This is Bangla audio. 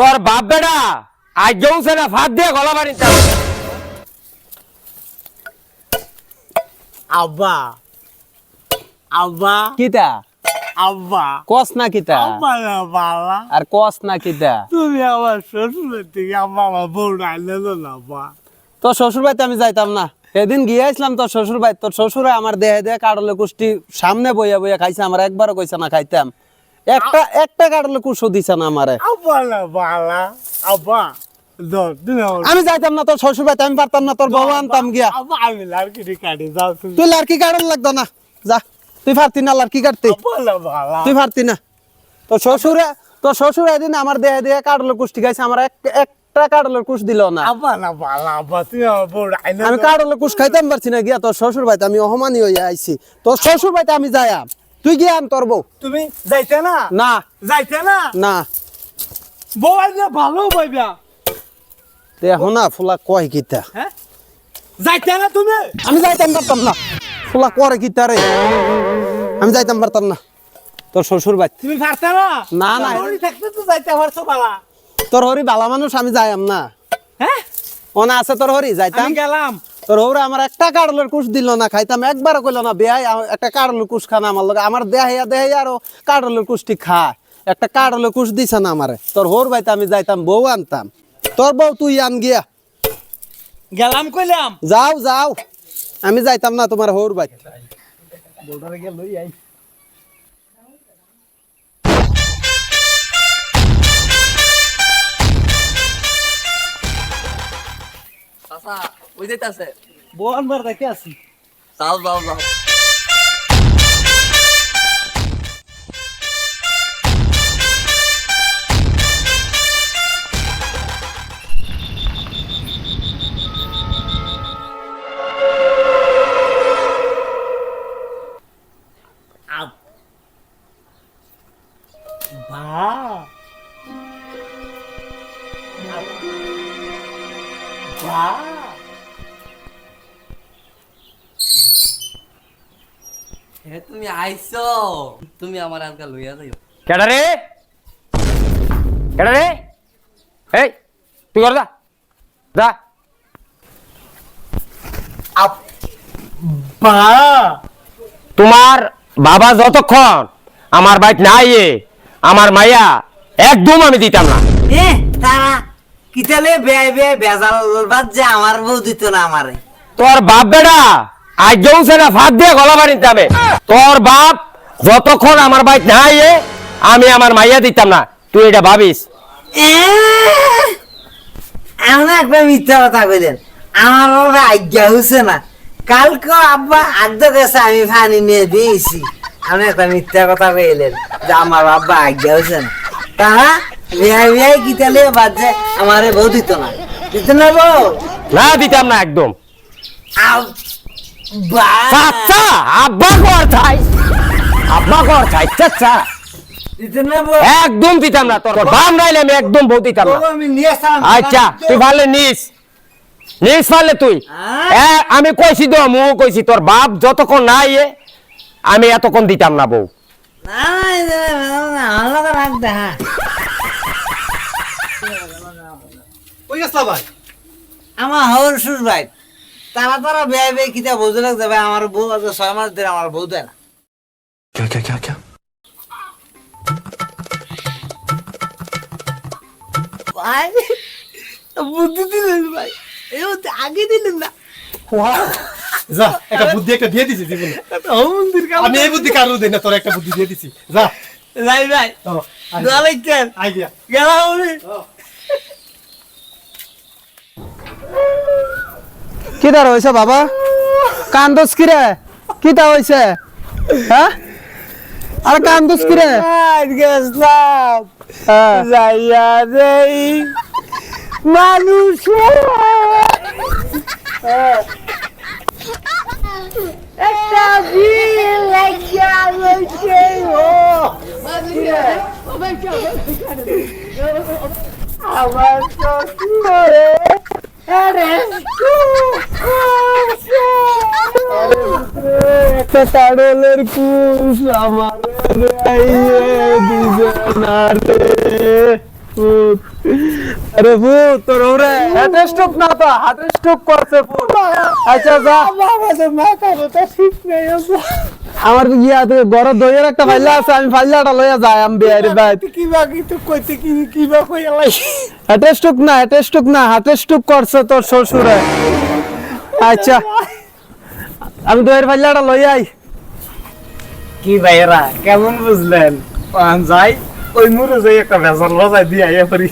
তোর বাপ বেটা আজ জৌছে না ফাঁদ দিয়ে গলা বাড়ি আব্বা। আব্বা। কিতা? আব্বা। কস না কিতা? আব্বা না বাবা। আর কস না কিতা? তুমি আমার শ্বশুরের থেকে আব্বা আমার বউ আনলে না তোর শ্বশুর বাড়িতে আমি যাইতাম না। সেদিন গিয়ে আসলাম তোর শ্বশুর বাড়ি তোর শ্বশুরে আমার দেহে দেহে কাটলে কুষ্টি সামনে বইয়া বইয়া খাইছে আমার একবারও কইছে না খাইতাম। একটা একটা কাটলে কুশো দিছে না আমারে। আমি যাইতাম না তোর শ্বশুর বাড়িতে আমি পারতাম না তোর বউ আনতাম গিয়া। তুই লাড়কি কাটন লাগতো না। যা তুই পারতি না লাড়কি কাটতে। তুই পারতি না। তোর শ্বশুরে তোর শ্বশুর এদিন আমার দেহে দেহে কাটলে কুষ্টি খাইছে আমার এক- একটা কাটলের কুশ দিল না। আমি কাটলে কুশ খাইতাম পারছি না গিয়া তোর শ্বশুর বাড়িতে আমি অহমানি হয়ে আইছি। তোর শ্বশুর বাড়িতে আমি যাইয়াম। তুই গিয়া আন তোর বউ। তুমি যাইতে না? না। যাইতে না? না। বউ আনলে ভালো পাইবা দেখো না ফুলা কয় কিতা? হ্যাঁ? যাইতে না তুমি? আমি যাইতাম পারতাম না। ফুলা করে কিতা রে? আমি যাইতাম পারতাম না। তোর শ্বশুর বাড়ি। তুমি পারতে না? না, না। থাকতে তো যাইতে পারছ বালা। তোর হরি বালা মানুষ আমি যাইয়াম না। হ্যাঁ? ওনা আছে তোর হরি যাইতাম। গেলাম। তোর ওরা আমার একটা কাড়লের কুশ দিল না খাইতাম একবার কইল না বেহাই একটা কাড়লের কুশ খানা আমার লোক আমার দেহাইয়া দেহাইয়া আরও কাড়লের কুশটি খায়। একটা কাড়লের কুশ দিছে না আমারে। তোর হোর ভাইতে আমি যাইতাম বউ আনতাম। তোর বউ তুই আন গিয়া। গেলাম কইলাম। যাও যাও। আমি যাইতাম না তোমার হোর ভাই। বউটারে গেল লই আই। চাচা ওই যাইতাছে বউ আনবার দেখে আছি যাও যাও যাও আপ হে তুমি আইছো। তুমি আমার আজকে লইয়া যাইও। কেডা রে? কেডা রে? এই তুই কর যা। যা। বা তোমার বাবা যতক্ষণ আমার বাইক না ইয়ে আমার মাইয়া একদম আমি দিতাম না। এ তারা কিতালে বেয় বেয় বেজাল বাদ যে আমার বউ দিত না আমারে। তোর বাপ বেটা আজ না ফাঁদ দিয়ে গলা বাড়ি যাবে তোর বাপ যতক্ষণ আমার বাইক না আমি আমার মাইয়া দিতাম না। তুই এটা ভাবিস? একটা মিথ্যা কথা কইলেন। আমার বাবা আজ্ঞা না। কালকে আব্বা আদ্য গেছে আমি পানি নিয়ে দিয়েছি। আমি একটা মিথ্যা কথা কইলেন যে আমার আজ্ঞা না। বিয়াই যে আমারে বউ দিত না। দিত না বউ? না দিতাম না একদম। চাচা আব্বা কর চাই আব্বা কর চাই চাচা। দিত না বউ একদম দিতাম না তোর বাপ নাইলে আমি একদম বউ দিতাম না। আচ্ছা তুই পারলে নিস। নিস পারলে তুই। এ, আমি কইছি তো মু কইছি তোর বাপ যতক্ষণ না ইয়ে আমি এতক্ষণ দিতাম না বউ। হ্যাঁ। আমার হর সুর ভাই তারা তারা বেয়ে বেয়ে কিতা বুঝে রাখতে ভাই আমার বউ আছে ছয় মাস ধরে আমার বউ দেয় না क्या क्या क्या क्या ভাই বুদ্ধি দিলেন ভাই এই বুদ্ধি আগে দিলেন না যা একটা বুদ্ধি একটা দিয়ে দিছি জীবনে মন্দির কাম আমি এই বুদ্ধি কারো দেই না তোর একটা বুদ্ধি দিয়ে দিছি যা ভাই ভাই ও, আয়, দোয়া লাগছেন আয় গিয়া গেলাম আমি কিতা হয়েছে বাবা? কান্দস কিরে? কিতা হয়েছে হ্যাঁ? আর কান্দস কিরে? গেছলাম। হ্যাঁ। যাইয়া দেই। মানুষ। একটা বিল লাগিয়া রয়েছে ও আমার শ্বশুরে একটা কাডলের কুশ আমার দিবে না রে আরে ভূ তোর ওরে। হার্টের স্ট্রোক না তো স্ট্রোক করছে ভূ আচ্ছা যা। মাথা কথা ঠিক নেই আমার ইয়া গড় দইয়ের একটা ফাইলা আছে আমি ফাইলাটা লইয়া যাই আমি বিয়ারি ভাই কিন্তু কইতে কি কই আলাই হার্টের স্ট্রোক না স্ট্রোক না স্ট্রোক করছে তোর শ্বশুরে। আচ্ছা আমি দইয়ের ফাইলাটা লইয়া আই। কি ভাইরা কেমন বুঝলেন? যাই ওই মুরে যাই একটা ভেজাল বাজাই দিয়ে আইয়া পারি